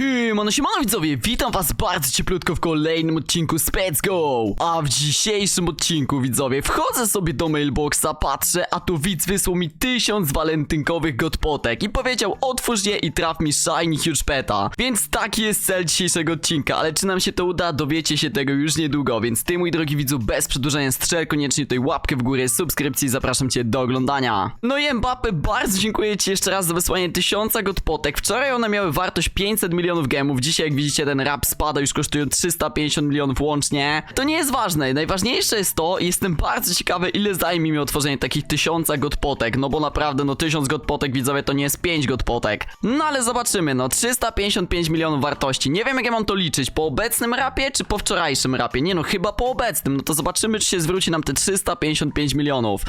Siemano, siemano widzowie, witam was bardzo cieplutko w kolejnym odcinku z Go! A w dzisiejszym odcinku widzowie, wchodzę sobie do mailboxa, patrzę, a tu widz wysłał mi tysiąc walentynkowych godpotek i powiedział otwórz je i traf mi Shiny Huge Peta. Więc taki jest cel dzisiejszego odcinka, ale czy nam się to uda, dowiecie się tego już niedługo, więc ty mój drogi widzu, bez przedłużenia strzel koniecznie tutaj łapkę w górę, subskrypcji zapraszam cię do oglądania. No i Mbappe, bardzo dziękuję ci jeszcze raz za wysłanie tysiąca godpotek. Wczoraj one miały wartość 500 milionów gemów, dzisiaj jak widzicie ten rap spada, już kosztują 350 milionów łącznie. To nie jest ważne, najważniejsze jest to, jestem bardzo ciekawy ile zajmie mi otworzenie takich tysiąca godpotek, no bo naprawdę no tysiąc godpotek widzowie to nie jest 5 godpotek. No ale zobaczymy, no 355 milionów wartości, nie wiem jak ja mam to liczyć, po obecnym rapie czy po wczorajszym rapie? Nie no, chyba po obecnym, no to zobaczymy czy się zwróci nam te 355 milionów.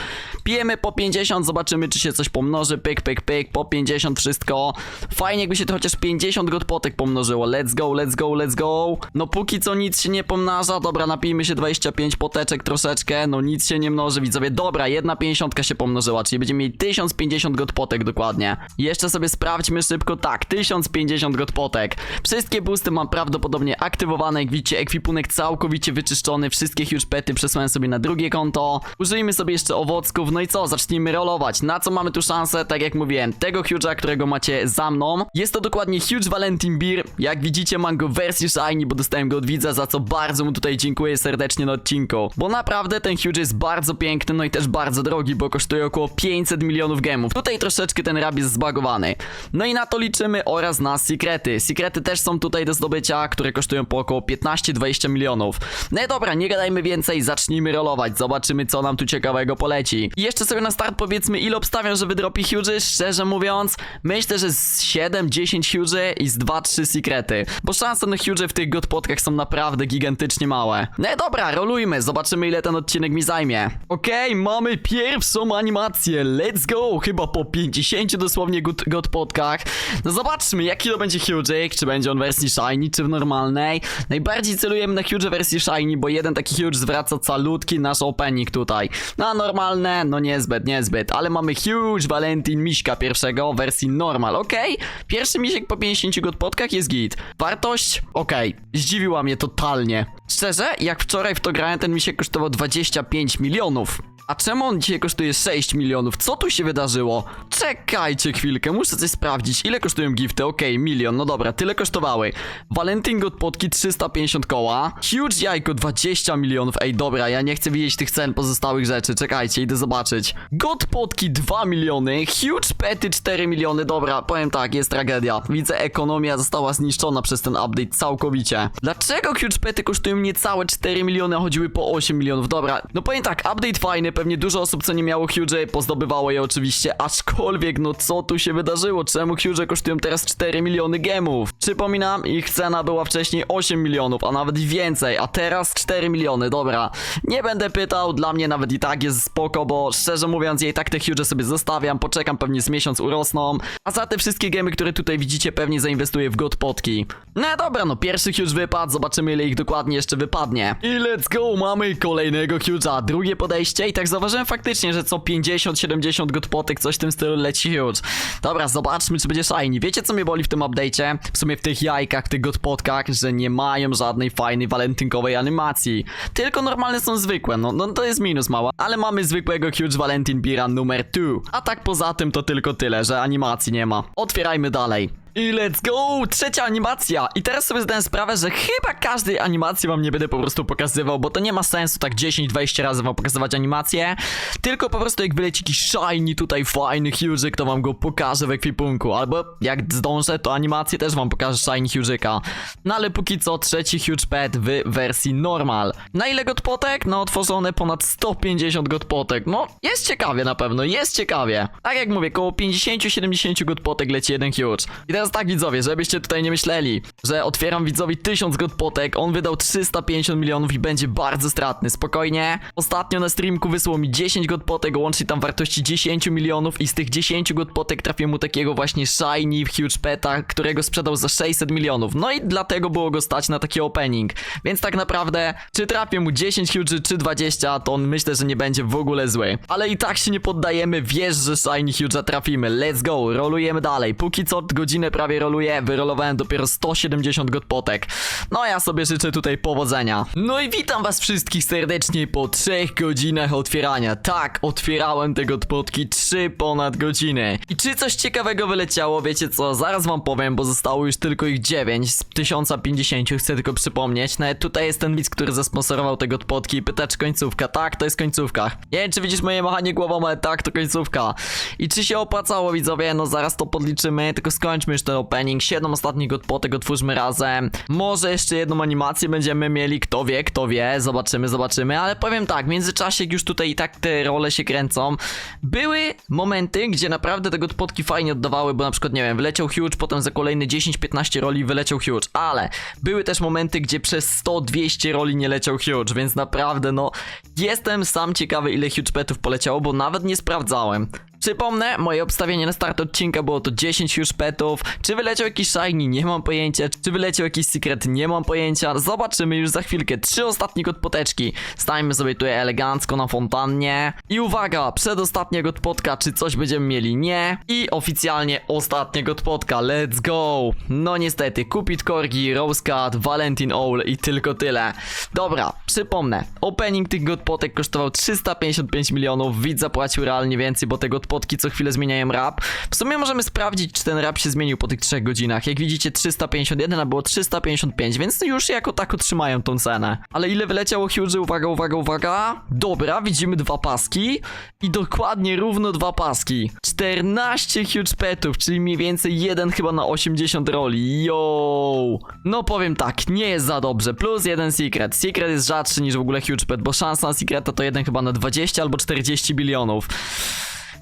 Pijemy po 50, zobaczymy czy się coś pomnoży, pyk, pyk, pyk, po 50 wszystko. Fajnie jakby się to chociaż 50 godpotek pomnożyło, let's go, let's go, let's go. No póki co nic się nie pomnaża, dobra, napijmy się 25 poteczek troszeczkę, no nic się nie mnoży, widzowie, dobra, jedna 50 się pomnożyła, czyli będziemy mieli 1050 godpotek dokładnie. Jeszcze sobie sprawdźmy szybko, tak, 1050 godpotek. Wszystkie boosty mam prawdopodobnie aktywowane, jak widzicie, ekwipunek całkowicie wyczyszczony, wszystkie huge pety przesłałem sobie na drugie konto. Użyjmy sobie jeszcze owocków, no i co, zacznijmy rolować. Na co mamy tu szansę? Tak jak mówiłem, tego huge'a, którego macie za mną. Jest to dokładnie Huge Valentin Beer. Jak widzicie, mam go w wersji shiny, bo dostałem go od widza, za co bardzo mu tutaj dziękuję serdecznie na odcinku. Bo naprawdę ten huge jest bardzo piękny, no i też bardzo drogi, bo kosztuje około 500 milionów gemów. Tutaj troszeczkę ten rab jest zbagowany. No i na to liczymy oraz na sekrety. Sekrety też są tutaj do zdobycia, które kosztują po około 15-20 milionów. No i dobra, nie gadajmy więcej, zacznijmy rolować, zobaczymy co nam tu ciekawego poleci. I jeszcze sobie na start powiedzmy, ile obstawiam, że wydropi huge, szczerze mówiąc, myślę, że z 7-10 huge i z 2-3 sekrety. Bo szanse na huge w tych godpotkach są naprawdę gigantycznie małe. No dobra, rolujmy, zobaczymy ile ten odcinek mi zajmie. Okej, mamy pierwszą animację, let's go! Chyba po 50 dosłownie god- godpotkach. No zobaczmy, jaki to będzie huge, czy będzie on w wersji shiny, czy w normalnej. Najbardziej celujemy na huge wersji shiny, bo jeden taki huge zwraca calutki nasz opening tutaj. Na normalne, no niezbyt, niezbyt, ale mamy huge Valentin Miśka pierwszego wersji normal, okej? Pierwszy misiek po 50 godpotkach jest git. Wartość? Okej. Zdziwiła mnie totalnie. Szczerze, jak wczoraj w to grałem, ten misiek kosztował 25 milionów. A czemu on dzisiaj kosztuje 6 milionów? Co tu się wydarzyło? Czekajcie chwilkę, muszę coś sprawdzić. Ile kosztują gifty? Okej, milion, no dobra, tyle kosztowały. Valentine Godpotki 350 koła. Huge jajko 20 milionów. Ej, dobra, ja nie chcę widzieć tych cen pozostałych rzeczy. Czekajcie, idę zobaczyć. Godpotki 2 miliony. Huge pety 4 miliony. Dobra, powiem tak, jest tragedia. Widzę, ekonomia została zniszczona przez ten update całkowicie. Dlaczego huge pety kosztują niecałe 4 miliony, a chodziły po 8 milionów? Dobra, no powiem tak, update fajny, pewnie dużo osób, co nie miało huge, pozdobywało je oczywiście, aczkolwiek, no co tu się wydarzyło? Czemu huge kosztują teraz 4 miliony gemów? Przypominam, ich cena była wcześniej 8 milionów, a nawet więcej, a teraz 4 miliony, dobra. Nie będę pytał, dla mnie nawet i tak jest spoko, bo szczerze mówiąc, i tak te huge sobie zostawiam, poczekam, pewnie z miesiąc urosną, a za te wszystkie gemy, które tutaj widzicie, pewnie zainwestuję w godpotki. No dobra, no pierwszy huge wypadł, zobaczymy ile ich dokładnie jeszcze wypadnie. I let's go, mamy kolejnego huge'a, drugie podejście i tak zauważyłem faktycznie, że co 50-70 godpotek, coś w tym stylu leci huge. Dobra, zobaczmy czy będzie shiny. Wiecie co mnie boli w tym update'cie? W sumie w tych jajkach, w tych godpotkach, że nie mają żadnej fajnej walentynkowej animacji. Tylko normalne są zwykłe, no, no to jest minus mała. Ale mamy zwykłego huge Valentin Bira numer 2. A tak poza tym to tylko tyle, że animacji nie ma. Otwierajmy dalej. I let's go! Trzecia animacja! I teraz sobie zdałem sprawę, że chyba każdej animacji wam nie będę po prostu pokazywał, bo to nie ma sensu tak 10-20 razy wam pokazywać animację. Tylko po prostu jak wyleci jakiś shiny tutaj fajny huge, to wam go pokażę w ekwipunku. Albo jak zdążę, to animację też wam pokażę shiny huge'ika. No ale póki co trzeci huge pet w wersji normal. Na ile godpotek? No otworzone ponad 150 godpotek. No jest ciekawie na pewno, jest ciekawie. Tak jak mówię, koło 50-70 godpotek leci jeden huge. I teraz tak widzowie, żebyście tutaj nie myśleli, że otwieram widzowi 1000 godpotek, on wydał 350 milionów i będzie bardzo stratny, spokojnie. Ostatnio na streamku wysłał mi 10 godpotek, łącznie tam wartości 10 milionów i z tych 10 godpotek trafię mu takiego właśnie shiny w huge peta, którego sprzedał za 600 milionów. No i dlatego było go stać na taki opening. Więc tak naprawdę, czy trafię mu 10 huge czy 20, to on myślę, że nie będzie w ogóle zły. Ale i tak się nie poddajemy, wiesz, że shiny huge trafimy. Let's go, rolujemy dalej. Póki co godzinę prawie roluję, wyrolowałem dopiero 170 godpotek. No ja sobie życzę tutaj powodzenia. No i witam was wszystkich serdecznie po 3 godzinach otwierania. Tak, otwierałem te godpotki 3 ponad godziny. I czy coś ciekawego wyleciało? Wiecie co, zaraz wam powiem, bo zostało już tylko ich 9 z 1050, chcę tylko przypomnieć. Nawet tutaj jest ten widz, który zasponsorował te godpotki i pyta czy końcówka. Tak, to jest końcówka. Nie wiem czy widzisz moje machanie głową, ale tak, to końcówka. I czy się opłacało widzowie? No zaraz to podliczymy, tylko skończmy ten opening. 7 ostatnich godpotek otwórzmy razem. Może jeszcze jedną animację będziemy mieli, kto wie, kto wie, zobaczymy, zobaczymy, ale powiem tak, w międzyczasie już tutaj i tak te role się kręcą, były momenty, gdzie naprawdę te godpotki fajnie oddawały, bo na przykład, nie wiem, wyleciał Huge, potem za kolejne 10-15 roli wyleciał Huge, ale były też momenty, gdzie przez 100-200 roli nie leciał Huge, więc naprawdę, no, jestem sam ciekawy, ile Huge Petów poleciało, bo nawet nie sprawdzałem. Przypomnę, moje obstawienie na start odcinka było to 10 już petów. Czy wyleciał jakiś shiny? Nie mam pojęcia. Czy wyleciał jakiś secret? Nie mam pojęcia. Zobaczymy już za chwilkę. Trzy ostatnie godpoteczki. Stajmy sobie tutaj elegancko na fontannie. I uwaga, przedostatnia godpotka. Czy coś będziemy mieli? Nie. I oficjalnie ostatnia godpotka. Let's go. No niestety, Cupid Corgi, Rose Cat, Valentin Owl i tylko tyle. Dobra, przypomnę. Opening tych godpotek kosztował 355 milionów. Widz zapłacił realnie więcej, bo te godpotki co chwilę zmieniają rap. W sumie możemy sprawdzić, czy ten rap się zmienił po tych 3 godzinach. Jak widzicie 351, a było 355, więc już jako tak utrzymają tą cenę. Ale ile wyleciało Huge? Uwaga, uwaga, uwaga. Dobra, widzimy dwa paski i dokładnie równo dwa paski. 14 Huge Petów, czyli mniej więcej jeden chyba na 80 roli. Yo! No powiem tak, nie jest za dobrze. Plus jeden Secret. Secret jest rzadszy niż w ogóle Huge Pet, bo szansa na Secreta to jeden chyba na 20 albo 40 bilionów.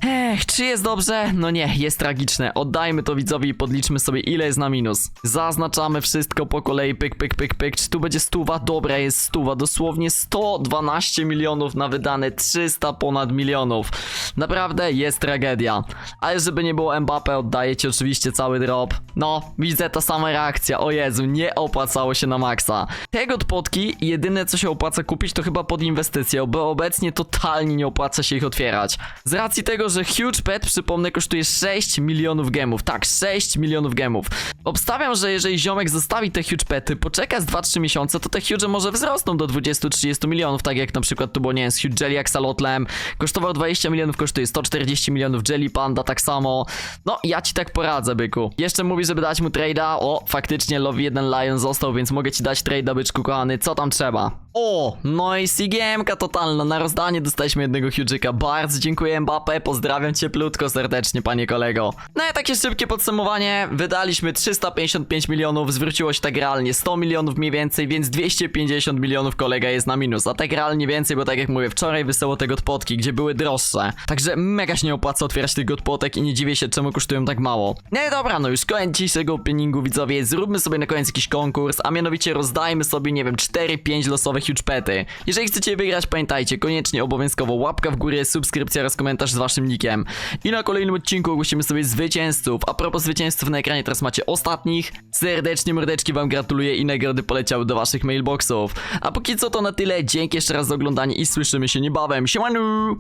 Ech, czy jest dobrze? No nie, jest tragiczne. Oddajmy to widzowi i podliczmy sobie ile jest na minus. Zaznaczamy wszystko po kolei, pyk, pyk, pyk, pyk. Czy tu będzie stuwa? Dobra, jest stuwa. Dosłownie 112 milionów na wydane 300 ponad milionów. Naprawdę jest tragedia. Ale żeby nie było Mbappe, oddaję ci oczywiście cały drop. No, widzę ta sama reakcja. O Jezu, nie opłacało się na maksa. Tego podpotki jedyne co się opłaca kupić to chyba pod inwestycję, bo obecnie totalnie nie opłaca się ich otwierać. Z racji tego, że Huge Pet, przypomnę, kosztuje 6 milionów gemów. Tak, 6 milionów gemów. Obstawiam, że jeżeli ziomek zostawi te Huge Pety, poczeka z 2-3 miesiące, to te Huge może wzrosną do 20-30 milionów, tak jak na przykład tu było, nie wiem, z Huge Jelly Axolotlem. Kosztował 20 milionów, kosztuje 140 milionów, Jelly Panda tak samo. No, ja ci tak poradzę, byku. Jeszcze mówi, żeby dać mu trade'a. O, faktycznie Love 1 Lion został, więc mogę ci dać trade'a, byczku kochany. Co tam trzeba? O, no i CGM-ka totalna. Na rozdanie dostaliśmy jednego Huge'ika. Bardzo dziękuję Mbappe, pozdrawiam cieplutko serdecznie, panie kolego. No i takie szybkie podsumowanie. Wydaliśmy 355 milionów, zwróciło się tak realnie 100 milionów mniej więcej, więc 250 milionów kolega jest na minus. A tak realnie więcej, bo tak jak mówię, wczoraj wysyło te godpotki, gdzie były droższe. Także mega się nie opłaca otwierać tych godpotek i nie dziwię się, czemu kosztują tak mało. No i dobra, no już koniec dzisiejszego openingu, widzowie. Zróbmy sobie na koniec jakiś konkurs, a mianowicie rozdajmy sobie, nie wiem, 4-5 huge pety. Jeżeli chcecie wygrać, pamiętajcie, koniecznie obowiązkowo łapka w górę, subskrypcja oraz komentarz z waszym nickiem. I na kolejnym odcinku ogłosimy sobie zwycięzców. A propos zwycięzców na ekranie teraz macie ostatnich. Serdecznie mordeczki wam gratuluję i nagrody poleciały do waszych mailboxów. A póki co to na tyle, dzięki jeszcze raz za oglądanie i słyszymy się niebawem. Siemanu!